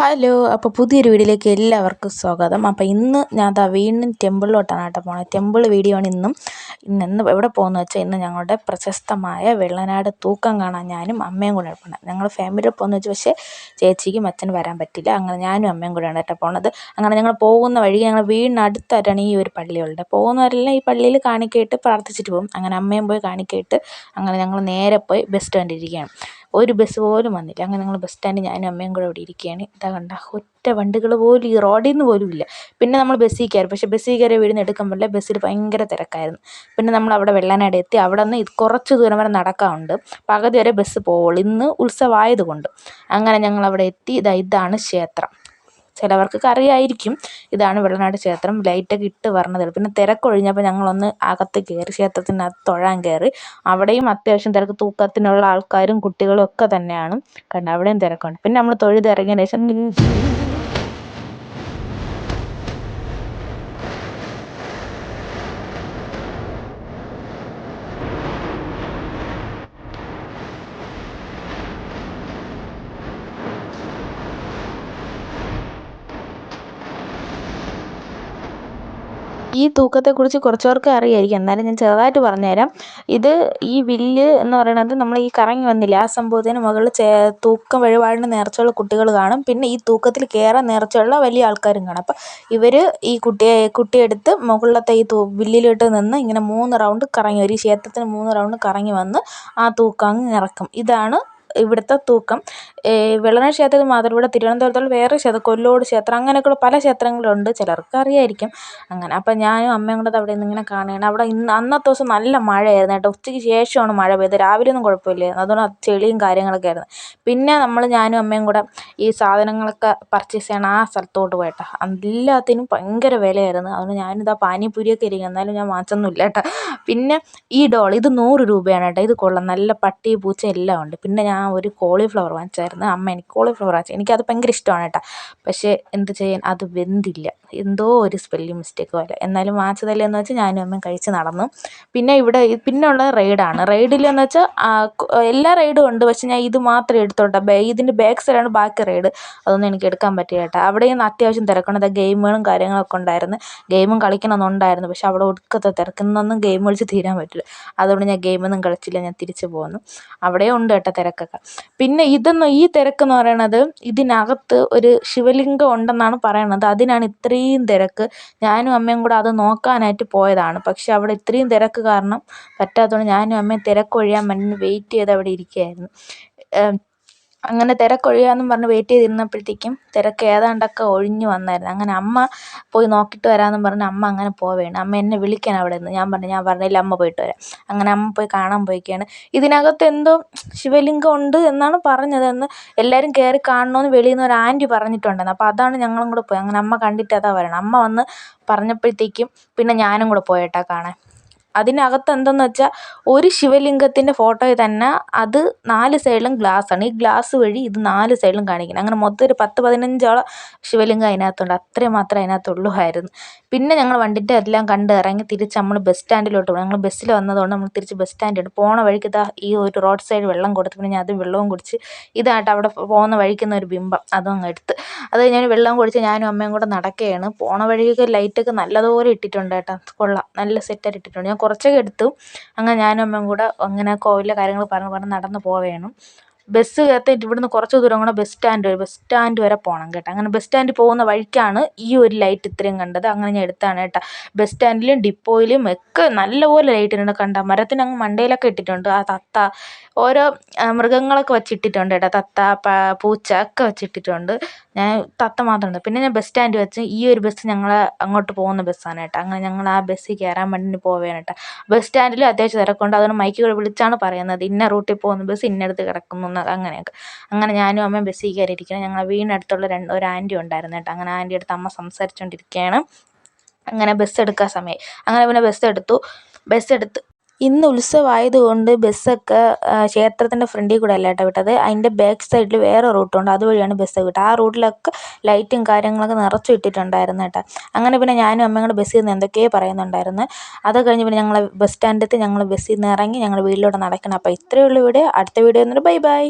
Hello അപ്പോൾ പുതിയൊരു വീഡിയോയിലേക്ക് എല്ലാവർക്കും സ്വാഗതം. അപ്പോൾ ഇന്ന് ഞാൻ താ വീണ്ടും ടെമ്പിളിലോട്ടാണ് കേട്ടോ പോണത് ടെമ്പിൾ വീഡിയോ ആണ് ഇന്നും. ഇന്ന് ഇന്ന് എവിടെ പോകുന്നു വെച്ചാൽ ഇന്ന് ഞങ്ങളുടെ പ്രശസ്തമായ വെള്ളനാട് തൂക്കം കാണാൻ ഞാനും അമ്മയും കൂടെ പോകണം ഞങ്ങൾ ഫാമിലിയിൽ പോകുന്ന വെച്ചാൽ പക്ഷേ ചേച്ചിക്കും അച്ഛനും വരാൻ പറ്റില്ല. അങ്ങനെ ഞാനും അമ്മയും കൂടെയാണ് കേട്ടോ പോണത്. അങ്ങനെ ഞങ്ങൾ പോകുന്ന വഴി ഞങ്ങൾ വീടിനടുത്തായിട്ടാണ് ഈ ഒരു പള്ളിയുള്ളത് പോകുന്നവരെല്ലാം ഈ പള്ളിയിൽ കാണിക്കയിട്ട് പ്രാർത്ഥിച്ചിട്ട് പോകും. അങ്ങനെ അമ്മയും പോയി കാണിക്കയിട്ട് അങ്ങനെ ഞങ്ങൾ നേരെ പോയി ബസ് സ്റ്റാൻഡിൽ ഇരിക്കുകയാണ്. ഒരു ബസ് പോലും വന്നില്ല. അങ്ങനെ ഞങ്ങൾ ബസ് സ്റ്റാൻഡിൽ ഞാനും അമ്മയും കൂടെ അവിടെ ഇരിക്കുകയാണ്. ഇതാ കണ്ട ഒറ്റ വണ്ടികൾ പോലും ഈ റോഡിൽ നിന്ന് പോലും ഇല്ല. പിന്നെ നമ്മൾ ബസ്സിൽ കയറി പക്ഷേ ബസ്സിൽ കയറി വീടിന് പറ്റില്ല ബസ്സിൽ ഭയങ്കര തിരക്കായിരുന്നു. പിന്നെ നമ്മൾ അവിടെ വെള്ളനാട് എത്തി. അവിടെ നിന്ന് കുറച്ച് ദൂരം വരെ നടക്കാറുണ്ട് പകുതി വരെ ബസ് പോവുള്ളൂ. ഇന്ന് ഉത്സവമായതുകൊണ്ട് അങ്ങനെ ഞങ്ങൾ അവിടെ എത്തി. ഇതാ ഇതാണ് ക്ഷേത്രം. ചിലവർക്കൊക്കെ കറിയായിരിക്കും. ഇതാണ് വെള്ളനാട് ക്ഷേത്രം. ലൈറ്റൊക്കെ ഇട്ട് വരണത്. പിന്നെ തിരക്കൊഴിഞ്ഞപ്പോൾ ഞങ്ങളൊന്ന് അകത്ത് കയറി ക്ഷേത്രത്തിനകത്ത് തൊഴാൻ കയറി അവിടെയും അത്യാവശ്യം തിരക്ക്. തൂക്കത്തിനുള്ള ആൾക്കാരും കുട്ടികളും ഒക്കെ തന്നെയാണ്. കണ്ടോ? അവിടെയും തിരക്കുണ്ട്. പിന്നെ നമ്മൾ തൊഴുതിറങ്ങിയതിന് ശേഷം ഈ തൂക്കത്തെക്കുറിച്ച് കുറച്ച് പേർക്ക് അറിയായിരിക്കും. എന്നാലും ഞാൻ ചെറുതായിട്ട് പറഞ്ഞുതരാം. ഇത് ഈ വില്ല് എന്ന് പറയുന്നത് നമ്മൾ ഈ കറങ്ങി വന്നില്ലേ ആ സംഭവത്തിന് മുകളിൽ ചേ തൂക്കം വഴിപാടിന് നേർച്ചയുള്ള കുട്ടികൾ കാണും. പിന്നെ ഈ തൂക്കത്തിൽ കയറാൻ നേർച്ചയുള്ള വലിയ ആൾക്കാരും കാണും. അപ്പം ഇവർ ഈ കുട്ടിയെ കുട്ടിയെടുത്ത് മുകളിലത്തെ ഈ തൂ വില്ലിലോട്ട് നിന്ന് ഇങ്ങനെ മൂന്ന് റൗണ്ട് കറങ്ങി ഈ ക്ഷേത്രത്തിന് മൂന്ന് റൗണ്ട് കറങ്ങി വന്ന് ആ തൂക്കം അങ്ങ് ഇറക്കും. ഇതാണ് ഇവിടുത്തെ തൂക്കം. വെള്ളനാട് ക്ഷേത്രത്തിൽ മാത്രം ഇവിടെ തിരുവനന്തപുരത്തുള്ള വേറെ ക്ഷേത്രം കൊല്ലോട് ക്ഷേത്രം അങ്ങനെയൊക്കെയുള്ള പല ക്ഷേത്രങ്ങളുണ്ട്. ചിലർക്ക് അറിയായിരിക്കും. അങ്ങനെ അപ്പം ഞാനും അമ്മയും കൂടെ അവിടെ നിന്ന് ഇങ്ങനെ കാണുകയാണ്. അവിടെ ഇന്ന് അന്നത്തെ ദിവസം നല്ല മഴയായിരുന്നു കേട്ടോ. ഉച്ചയ്ക്ക് ശേഷമാണ് മഴ പെയ്തത്. രാവിലെ ഒന്നും കുഴപ്പമില്ലായിരുന്നു. അതുകൊണ്ട് ചെളിയും കാര്യങ്ങളൊക്കെ ആയിരുന്നു. പിന്നെ നമ്മൾ ഞാനും അമ്മയും കൂടെ ഈ സാധനങ്ങളൊക്കെ പർച്ചേസ് ചെയ്യണം ആ സ്ഥലത്തോട്ട് പോയിട്ടാ. എല്ലാത്തിനും ഭയങ്കര വിലയായിരുന്നു. അതുകൊണ്ട് ഞാനിതാ പാനിപ്പൂരിയൊക്കെ ഇരിക്കും എന്നാലും ഞാൻ വാങ്ങിച്ചൊന്നുമില്ല കേട്ടോ. പിന്നെ ഈ ഡോൾ ഇത് നൂറ് രൂപയാണ് കേട്ടോ. ഇത് കൊള്ളാം. നല്ല പട്ടി പൂച്ച എല്ലാം ഉണ്ട്. പിന്നെ ഞാൻ ഒരു കോളിഫ്ലവർ വാങ്ങിച്ചായിരുന്നു അമ്മ എനിക്ക് കോളിഫ്ലവർ ആച്ചാർ എനിക്കത് ഭയങ്കര ഇഷ്ടമാണ് കേട്ടോ. പക്ഷേ എന്ത് ചെയ്യാൻ? അത് വെന്തില്ല. എന്തോ ഒരു സ്പെല്ലിംഗ് മിസ്റ്റേക്ക് പോലെ. എന്നാലും വാങ്ങിച്ചതല്ലേ എന്ന് വെച്ച് ഞാനും അമ്മയും കഴിച്ച് നടന്നു. പിന്നെ ഇവിടെ പിന്നെ ഉള്ളത് റൈഡാണ് റൈഡിലെന്ന് വെച്ചാൽ എല്ലാ റൈഡും ഉണ്ട്. പക്ഷേ ഞാൻ ഇത് മാത്രമേ എടുത്തോട്ടെ. ഇതിന്റെ ബാക്ക് സൈഡാണ് ബാക്കി റൈഡ് അതൊന്നും എനിക്ക് എടുക്കാൻ പറ്റിയ കേട്ടോ. അവിടെയും അത്യാവശ്യം തിരക്കണത് ഗെയിമുകളും കാര്യങ്ങളൊക്കെ ഉണ്ടായിരുന്നു. ഗെയിമും കളിക്കണമെന്നുണ്ടായിരുന്നു പക്ഷെ അവിടെ ഒടുക്കത്തെ തിരക്കുന്നൊന്നും ഗെയിം കളിച്ച് തീരാൻ പറ്റില്ല. അതുകൊണ്ട് ഞാൻ ഗെയിമൊന്നും കളിച്ചില്ല. ഞാൻ തിരിച്ചു പോന്നു. അവിടെ ഉണ്ട് കേട്ടോ തിരക്കൊക്കെ. പിന്നെ ഇതൊന്നും തിരക്കെന്ന് പറയണത് ഇതിനകത്ത് ഒരു ശിവലിംഗം ഉണ്ടെന്നാണ് പറയണത്. അതിനാണ് ഇത്രയും തിരക്ക്. ഞാനും അമ്മയും കൂടെ അത് നോക്കാനായിട്ട് പോയതാണ്. പക്ഷെ അവിടെ ഇത്രയും തിരക്ക് കാരണം പറ്റാത്തതുകൊണ്ട് ഞാനും അമ്മയും തിരക്കൊഴിയാൻ വേണ്ടി വെയിറ്റ് ചെയ്ത് അവിടെ ഇരിക്കുകയായിരുന്നു. അങ്ങനെ തിരക്കൊഴിയാമെന്നും പറഞ്ഞ് വെയിറ്റ് ചെയ്തിരുന്നപ്പോഴത്തേക്കും തിരക്ക് ഏതാണ്ടൊക്കെ ഒഴിഞ്ഞു വന്നായിരുന്നു. അങ്ങനെ അമ്മ പോയി നോക്കിയിട്ട് വരാമെന്നും പറഞ്ഞ് അമ്മ അങ്ങനെ പോവുകയാണ് അമ്മ എന്നെ വിളിക്കാൻ അവിടെ നിന്ന്. ഞാൻ പറഞ്ഞു ഞാൻ പറഞ്ഞില്ല അമ്മ പോയിട്ട് വരാം. അങ്ങനെ അമ്മ പോയി കാണാൻ പോയിക്കാണ്. ഇതിനകത്ത് എന്തോ ശിവലിംഗം ഉണ്ട് എന്നാണ് പറഞ്ഞതെന്ന് എല്ലാവരും കയറി കാണണമെന്ന് വെളിയിൽ നിന്ന് ഒരു ആന്റി പറഞ്ഞിട്ടുണ്ടായിരുന്നു. അപ്പോൾ അതാണ് ഞങ്ങളും കൂടെ പോയത്. അങ്ങനെ അമ്മ കണ്ടിട്ട് അതാ വരണം. അമ്മ വന്ന് പറഞ്ഞപ്പോഴത്തേക്കും പിന്നെ ഞാനും കൂടെ പോയേട്ടാ കാണാൻ. അതിനകത്ത് എന്തെന്ന് വെച്ചാൽ ഒരു ശിവലിംഗത്തിന്റെ ഫോട്ടോയിൽ തന്നെ അത് നാല് സൈഡിലും ഗ്ലാസ്സാണ് ഈ ഗ്ലാസ് വഴി ഇത് നാല് സൈഡിലും കാണിക്കണം അങ്ങനെ മൊത്തം ഒരു പത്ത് പതിനഞ്ചോളം ശിവലിംഗം അതിനകത്തുണ്ട്. അത്രയും മാത്രമേ അതിനകത്തുള്ളൂ ആയിരുന്നു. പിന്നെ ഞങ്ങൾ വണ്ടിന്റെ എല്ലാം കണ്ട് ഇറങ്ങി തിരിച്ച് നമ്മൾ ബസ് സ്റ്റാൻഡിലോട്ട് പോകണം ഞങ്ങൾ ബസ്സിൽ വന്നതുകൊണ്ട് നമ്മൾ തിരിച്ച് ബസ് സ്റ്റാൻഡിലോട്ട് പോണ വഴിക്ക് ഇതാ ഈ ഒരു റോഡ് സൈഡ് വെള്ളം കൊടുത്തു. പിന്നെ ഞാൻ അത് വെള്ളവും കുടിച്ച് ഇതായിട്ട് അവിടെ പോകുന്ന വഴിക്കുന്ന ഒരു ബിംബം. അതും അങ്ങ് എടുത്ത്. അത് ഞാൻ വെള്ളം കുടിച്ച് ഞാനും അമ്മയും കൂടെ നടക്കുകയാണ്. പോണ വഴിക്ക് ലൈറ്റൊക്കെ നല്ലതുപോലെ ഇട്ടിട്ടുണ്ട് കേട്ടോ. കൊള്ളാം. നല്ല സെറ്റായിട്ട് ഇട്ടിട്ടുണ്ട്. ഞാൻ കുറച്ചൊക്കെ എടുത്തു. അങ്ങനെ ഞാനും അമ്മയും കൂടെ അങ്ങനെ കോവിലിലെ കാര്യങ്ങൾ പറഞ്ഞ് പറഞ്ഞ് നടന്ന് പോവുകയാണ് ബസ് കയറത്തിട്ട് ഇവിടുന്ന് കുറച്ച് ദൂരം കൂടെ ബസ് സ്റ്റാൻഡ് ബസ് സ്റ്റാൻഡ് വരെ പോകണം കേട്ടോ. അങ്ങനെ ബസ് സ്റ്റാൻഡ് പോകുന്ന വഴിക്കാണ് ഈ ഒരു ലൈറ്റ് ഇത്രയും കണ്ടത്. അങ്ങനെ ഞാൻ എടുത്താണ് കേട്ടോ. ബസ് സ്റ്റാൻഡിലും ഡിപ്പോയിലും ഒക്കെ നല്ലപോലെ ലൈറ്റ് ഇട്ടുണ്ട്. കണ്ട? മരത്തിന് അങ്ങ് മണ്ടയിലൊക്കെ ഇട്ടിട്ടുണ്ട്. ആ തത്ത ഓരോ മൃഗങ്ങളൊക്കെ വെച്ചിട്ടിട്ടുണ്ട് കേട്ടോ. തത്ത പൂച്ച ഒക്കെ വെച്ചിട്ടിട്ടുണ്ട്. ഞാൻ തത്ത മാത്രമുണ്ട്. പിന്നെ ഞാൻ ബസ് സ്റ്റാൻഡ് വെച്ച് ഈ ഒരു ബസ് ഞങ്ങൾ അങ്ങോട്ട് പോകുന്ന ബസ്സാണ് കേട്ടോ. അങ്ങനെ ഞങ്ങൾ ആ ബസ്സിൽ കയറാൻ വേണ്ടി പോവുകയാണ് കേട്ടോ. ബസ് സ്റ്റാൻഡിൽ അത്യാവശ്യം തിരക്കുണ്ട്. അതുകൊണ്ട് മൈക്കിൽ വിളിച്ചാണ് പറയുന്നത്. ഇന്ന റൂട്ടിൽ പോകുന്ന ബസ് ഇന്നടുത്ത് കിടക്കുന്നു അങ്ങനെയൊക്കെ. അങ്ങനെ ഞാനും അമ്മയും ബസ്സിൽ കയറിയിരിക്കുകയാണ് ഞങ്ങൾ വീടിനടുത്തുള്ള രണ്ട് ഒരു ആന്റി ഉണ്ടായിരുന്നു കേട്ടോ. അങ്ങനെ ആന്റി അടുത്ത് അമ്മ സംസാരിച്ചുകൊണ്ടിരിക്കുകയാണ് അങ്ങനെ ബസ് എടുക്കാൻ സമയമായി അങ്ങനെ പിന്നെ ബസ് എടുത്തു. ബസ് എടുത്ത് ഇന്ന് ഉത്സവമായതുകൊണ്ട് ബസ്സൊക്കെ ക്ഷേത്രത്തിന്റെ ഫ്രണ്ടിൽ കൂടെ അല്ല കേട്ടോ വിട്ടത്. അതിന്റെ ബാക്ക് സൈഡിൽ വേറെ റൂട്ടുണ്ട്. അതുവഴിയാണ് ബസ് വിട്ടത്. ആ റൂട്ടിലൊക്കെ ലൈറ്റും കാര്യങ്ങളൊക്കെ നിറച്ചു ഇട്ടിട്ടുണ്ടായിരുന്നു കേട്ടോ. അങ്ങനെ പിന്നെ ഞാനും അമ്മയും കൂടെ ബസ്സിൽ നിന്ന് എന്തൊക്കെയോ പറയുന്നുണ്ടായിരുന്നു. അത് കഴിഞ്ഞ് പിന്നെ ഞങ്ങൾ ബസ് സ്റ്റാൻഡിൽ ഞങ്ങൾ ബസ്സിൽ നിന്ന് ഇറങ്ങി ഞങ്ങൾ വീട്ടിലോട്ട് നടക്കണം. അപ്പോൾ ഇത്രയേ ഉള്ളൂ വീഡിയോ. അടുത്ത വീഡിയോ എന്നിട്ട് ബൈ ബൈ.